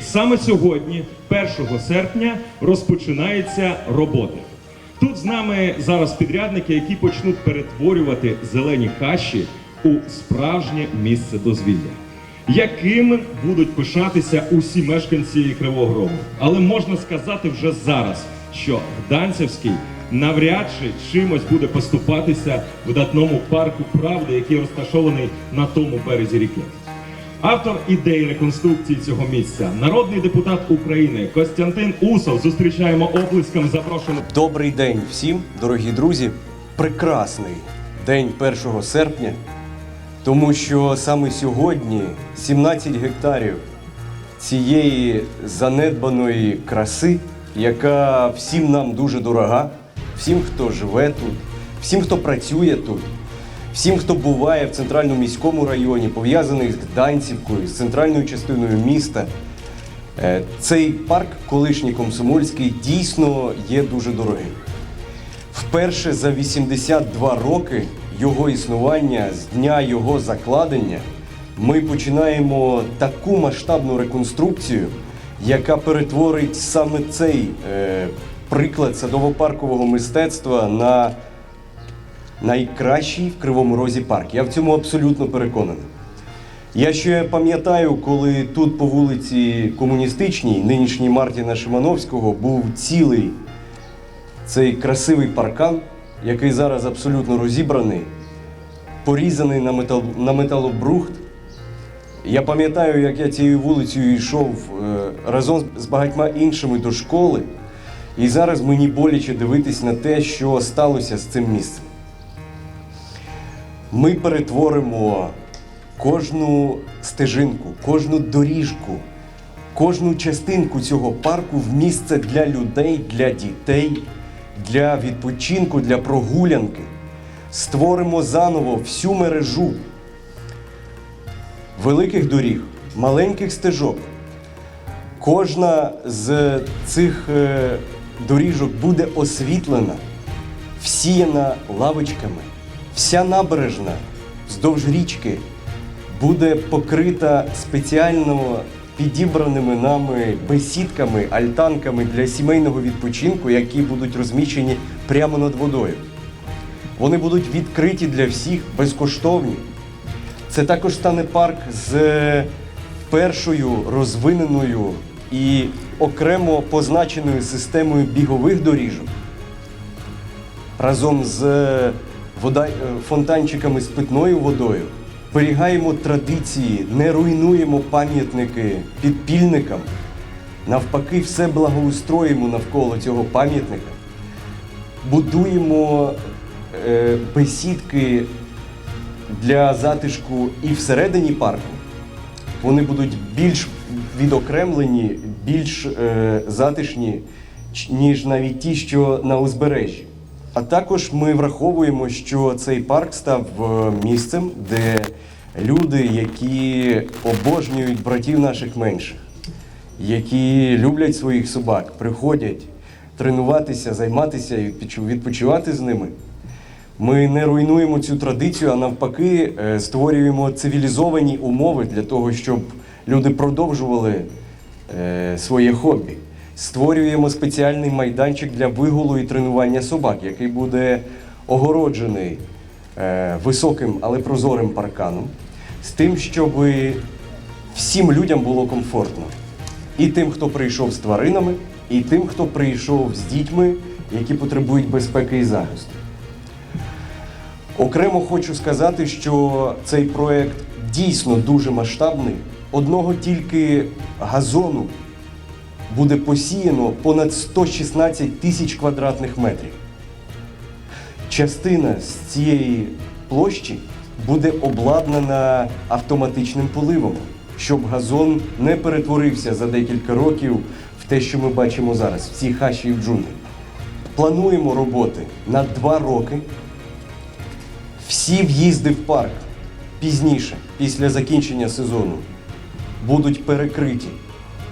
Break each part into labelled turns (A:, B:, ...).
A: Саме сьогодні, 1 серпня, розпочинаються роботи. Тут з нами зараз підрядники, які почнуть перетворювати зелені хащі у справжнє місце дозвілля, яким будуть пишатися усі мешканці Кривого Рогу. Але можна сказати вже зараз, що Гданцевський навряд чи чимось буде поступатися видатному парку правди, який розташований на тому березі ріки. Автор ідеї реконструкції цього місця, народний депутат України Костянтин Усов. Зустрічаємо оплеском. Запрошуємо.
B: Добрий день всім, дорогі друзі. Прекрасний день 1 серпня, тому що саме сьогодні 17 гектарів цієї занедбаної краси, яка всім нам дуже дорога, всім, хто живе тут, всім, хто працює тут, всім, хто буває в центральному міському районі, пов'язаний з Гданцівкою, з центральною частиною міста. Е, Цей парк, колишній комсомольський, дійсно є дуже дорогим. Вперше за 82 роки його існування з дня його закладення ми починаємо таку масштабну реконструкцію, яка перетворить саме цей е, приклад садово-паркового мистецтва на найкращий в Кривому Розі парк. Я в цьому абсолютно переконаний. Я ще пам'ятаю, коли тут по вулиці Комуністичній, нинішній Мартіна Шимановського, був цілий цей красивий паркан, який зараз абсолютно розібраний, порізаний на, метал, на металобрухт. Я пам'ятаю, як я цією вулицею йшов е, разом з багатьма іншими до школи, і зараз мені боляче дивитись на те, що сталося з цим місцем. Ми перетворимо кожну стежинку, кожну доріжку, кожну частинку цього парку в місце для людей, для дітей, для відпочинку, для прогулянки. Створимо заново всю мережу великих доріг, маленьких стежок. Кожна з цих е, доріжок буде освітлена, всіяна лавочками. Вся набережна вздовж річки буде покрита спеціально підібраними нами бесідками, альтанками для сімейного відпочинку, які будуть розміщені прямо над водою. Вони будуть відкриті для всіх, безкоштовні. Це також стане парк з першою розвиненою і окремо позначеною системою бігових доріжок разом з вода, е, фонтанчиками з питною водою. Зберігаємо традиції, не руйнуємо пам'ятники підпільникам. Навпаки, все благоустроїмо навколо цього пам'ятника. Будуємо е, бесідки для затишку і всередині парку. Вони будуть більш відокремлені, більш е, затишні, ніж навіть ті, що на узбережжі. А також ми враховуємо, що цей парк став е, місцем, де люди, які обожнюють братів наших менших, які люблять своїх собак, приходять тренуватися, займатися і відпочивати з ними. Ми не руйнуємо цю традицію, а навпаки, е, створюємо цивілізовані умови для того, щоб люди продовжували е, своє хобі. Створюємо спеціальний майданчик для вигулу і тренування собак, який буде огороджений е, високим, але прозорим парканом, з тим, щоб всім людям було комфортно. І тим, хто прийшов з тваринами, і тим, хто прийшов з дітьми, які потребують безпеки і захисту. Окремо хочу сказати, що цей проект дійсно дуже масштабний. Одного тільки газону буде посіяно понад 116 тисяч квадратних метрів. Частина з цієї площі буде обладнана автоматичним поливом, щоб газон не перетворився за декілька років в те, що ми бачимо зараз, в цій хащі в джунглі. Плануємо роботи на два роки. Всі в'їзди в парк пізніше, після закінчення сезону, будуть перекриті.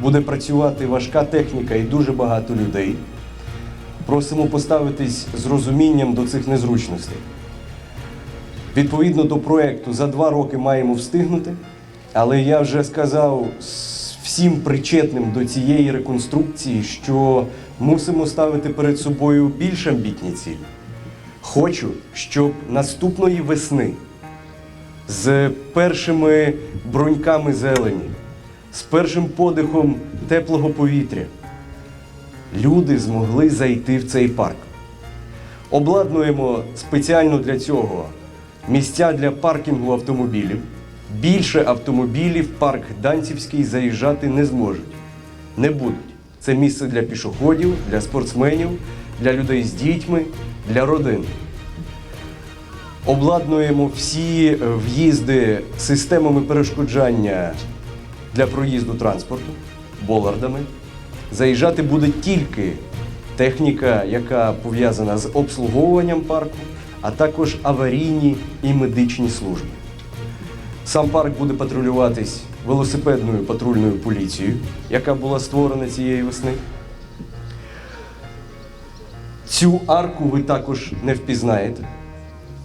B: Буде працювати важка техніка і дуже багато людей. Просимо поставитись з розумінням до цих незручностей. Відповідно до проєкту, за два роки маємо встигнути, але я вже сказав всім причетним до цієї реконструкції, що мусимо ставити перед собою більш амбітні цілі. Хочу, щоб наступної весни з першими бруньками зелені, з першим подихом теплого повітря люди змогли зайти в цей парк. Обладнуємо спеціально для цього місця для паркінгу автомобілів. Більше автомобілів парк Гданцівський заїжджати не зможуть. Не будуть. Це місце для пішоходів, для спортсменів, для людей з дітьми, для родин. Обладнуємо всі е, в'їзди системами перешкоджання для проїзду транспорту, болардами. Заїжджати буде тільки техніка, яка пов'язана з обслуговуванням парку, а також аварійні і медичні служби. Сам парк буде патрулюватись велосипедною патрульною поліцією, яка була створена цієї весни. Цю арку ви також не впізнаєте.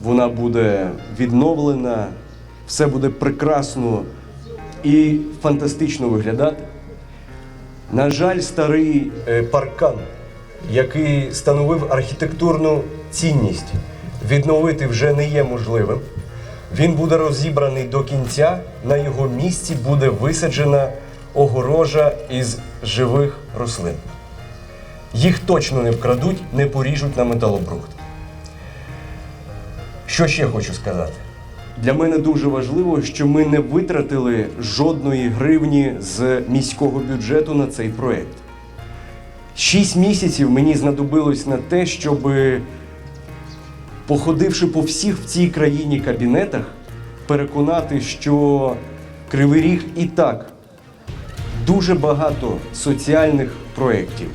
B: Вона буде відновлена, все буде прекрасно і фантастично виглядати. На жаль, старий е, паркан, який становив архітектурну цінність, відновити вже не є можливим. Він буде розібраний до кінця. На його місці буде висаджена огорожа із живих рослин. Їх точно не вкрадуть, не поріжуть на металобрухт. Що ще хочу сказати? Для мене дуже важливо, що ми не витратили жодної гривні з міського бюджету на цей проект. Шість місяців мені знадобилось на те, щоб, походивши по всіх в цій країні кабінетах, переконати, що Кривий Ріг і так дуже багато соціальних проєктів,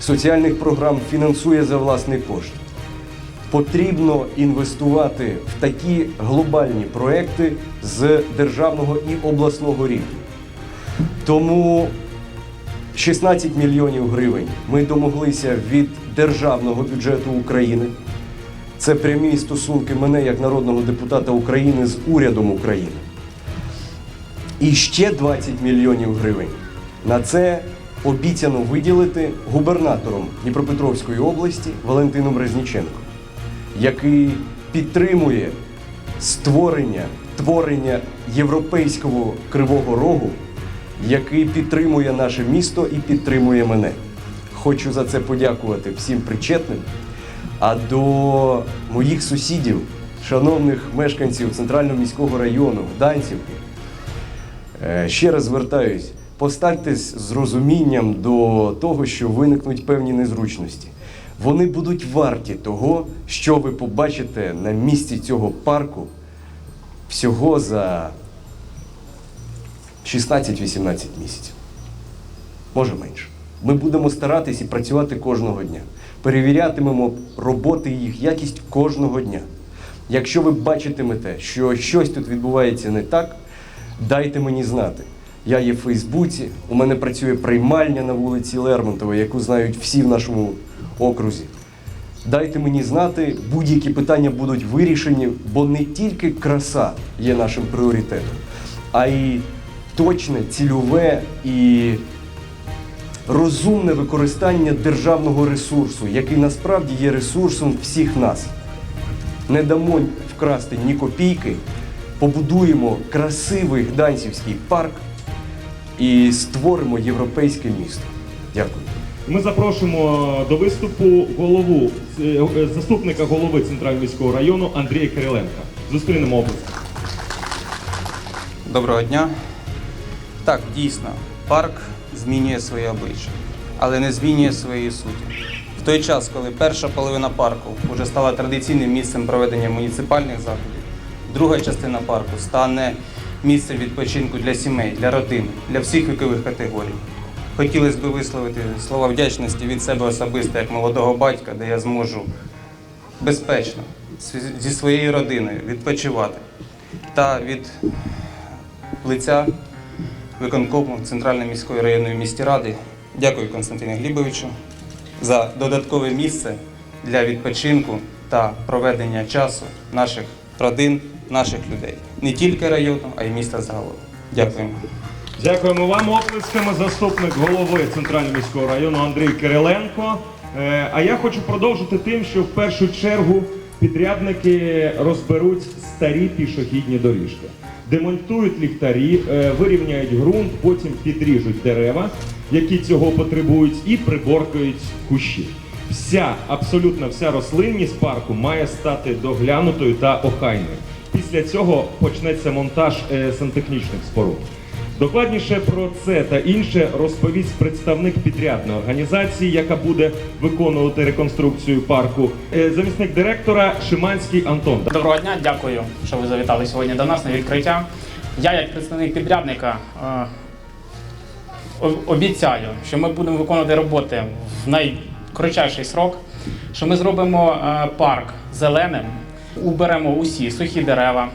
B: соціальних програм фінансує за власний кошт потрібно інвестувати в такі глобальні проекти з державного і обласного рівня. Тому 16 мільйонів гривень ми домоглися від державного бюджету України. Це прямі стосунки мене як народного депутата України з урядом України. І ще 20 мільйонів гривень на це обіцяно виділити губернатором Дніпропетровської області Валентином Резніченком який підтримує створення творення європейського кривого рогу, який підтримує наше місто і підтримує мене. Хочу за це подякувати всім причетним. А до моїх сусідів, шановних мешканців центрального міського району, Гданцівки, Е, Ще раз звертаюсь, поставтесь з розумінням до того, що виникнуть певні незручності. Вони будуть варті того, що ви побачите на місці цього парку всього за 16-18 місяців. Може менше. Ми будемо старатись і працювати кожного дня. Перевірятимемо роботи і їх якість кожного дня. Якщо ви бачитимете, що щось тут відбувається не так, дайте мені знати. Я є в Фейсбуці, у мене працює приймальня на вулиці Лермонтова, яку знають всі в нашому окрузі. Дайте мені знати, будь-які питання будуть вирішені, бо не тільки краса є нашим пріоритетом, а й точне, цільове і розумне використання державного ресурсу, який насправді є ресурсом всіх нас. Не дамо вкрасти ні копійки, побудуємо красивий Гданцівський парк і створимо європейське місто. Дякую.
A: Ми запрошуємо до виступу голову е, заступника голови центрального району Андрія Кириленка. Зустрінемо область.
C: Доброго дня. Так, дійсно, парк змінює своє обличчя, але не змінює своєї суті. В той час, коли перша половина парку вже стала традиційним місцем проведення муніципальних заходів, друга частина парку стане місцем відпочинку для сімей, для родин, для всіх вікових категорій. Хотілося б висловити слова вдячності від себе особисто, як молодого батька, де я зможу безпечно зі своєю родиною відпочивати та від лиця виконкому Центральної міської районної місті ради. Дякую Константину Глібовичу за додаткове місце для відпочинку та проведення часу наших родин, наших людей. Не тільки району, а й міста загалом. Дякуємо.
A: Дякуємо вам оплесками. Заступник голови центрального міського району Андрій Кириленко. Е, А я хочу продовжити тим, що в першу чергу підрядники розберуть старі пішохідні доріжки, демонтують ліхтарі, е, вирівняють ґрунт, потім підріжуть дерева, які цього потребують, і приборкають кущі. Вся, абсолютно вся рослинність парку має стати доглянутою та охайною. Після цього почнеться монтаж е, сантехнічних споруд. Докладніше про це та інше розповість представник підрядної організації, яка буде виконувати реконструкцію парку, е, замісник директора Шиманський Антон.
D: Доброго дня, дякую, що ви завітали сьогодні до нас на відкриття. Я, як представник підрядника, е, обіцяю, що ми будемо виконувати роботи в найкоротчайший срок, що ми зробимо е, парк зеленим, уберемо усі сухі дерева,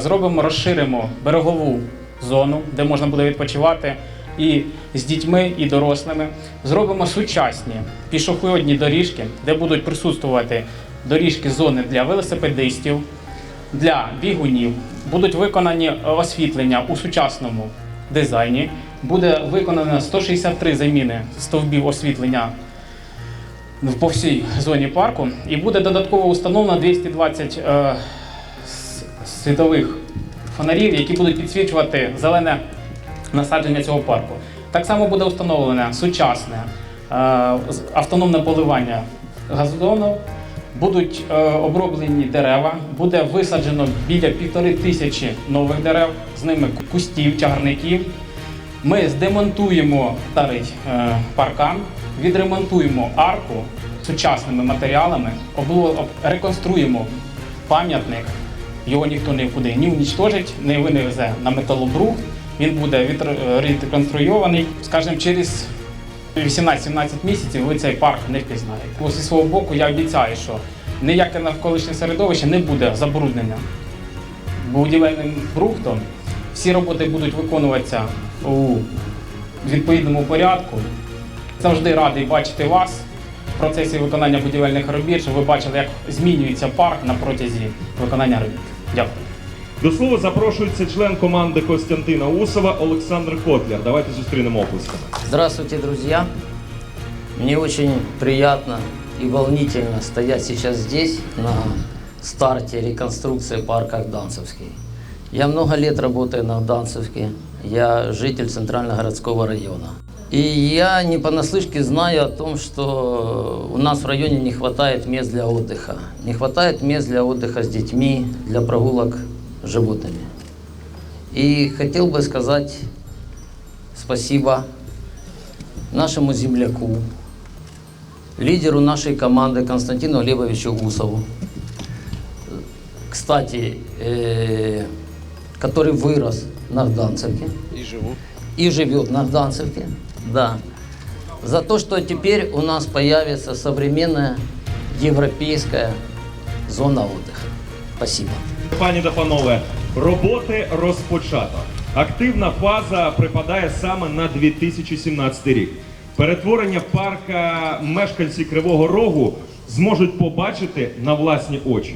D: зробимо, розширимо берегову зону, де можна буде відпочивати і з дітьми, і дорослими. Зробимо сучасні пішохідні доріжки, де будуть присутствувати доріжки зони для велосипедистів, для бігунів. Будуть виконані освітлення у сучасному дизайні. Буде виконано 163 заміни стовбів освітлення по всій зоні парку. І буде додатково установлено 220 е, світових фонарів, які будуть підсвічувати зелене насадження цього парку. Так само буде встановлене сучасне е, автономне поливання газону. Будуть е, оброблені дерева, буде висаджено біля півтори тисячі нових дерев, з ними кустів, чагарників. Ми здемонтуємо старий е, паркан, відремонтуємо арку сучасними матеріалами, обло- реконструємо пам'ятник. Його ніхто нікуди не унічтожить, не винесе на металобрух. Він буде відре- реконструйований. Скажімо, через 18-17 місяців ви цей парк не впізнаєте. Зі свого боку я обіцяю, що ніяке навколишнє середовище не буде забруднення будівельним брухтом. Всі роботи будуть виконуватися у відповідному порядку. Завжди радий бачити вас в процесі виконання будівельних робіт, щоб ви бачили, як змінюється парк на протязі виконання робіт. Дякую.
A: До слова запрошується член команди Костянтина Усова Олександр Котляр. Давайте зустрінемо оплесками.
E: Здравствуйте, друзья! Мне очень приятно и волнительно стоять сейчас здесь, на старте реконструкции парка Гданцевский. Я много лет работаю на Гданцевке, я житель Центрального-городского района. И я не понаслышке знаю о том, что у нас в районе не хватает мест для отдыха. Не хватает мест для отдыха с детьми, для прогулок с животными. И хотел бы сказать спасибо нашему земляку, лидеру нашей команды Константину Глебовичу Гусову. Кстати, э, который вырос на Гданцевке. И живут. И живет на Гданцевке, да. За то, что теперь у нас появится современная европейская зона отдыха. Спасибо.
A: Пані та панове, роботи розпочато. Активна фаза припадає саме на 2017 рік. Перетворення парка мешканці Кривого Рогу зможуть побачити на власні очі.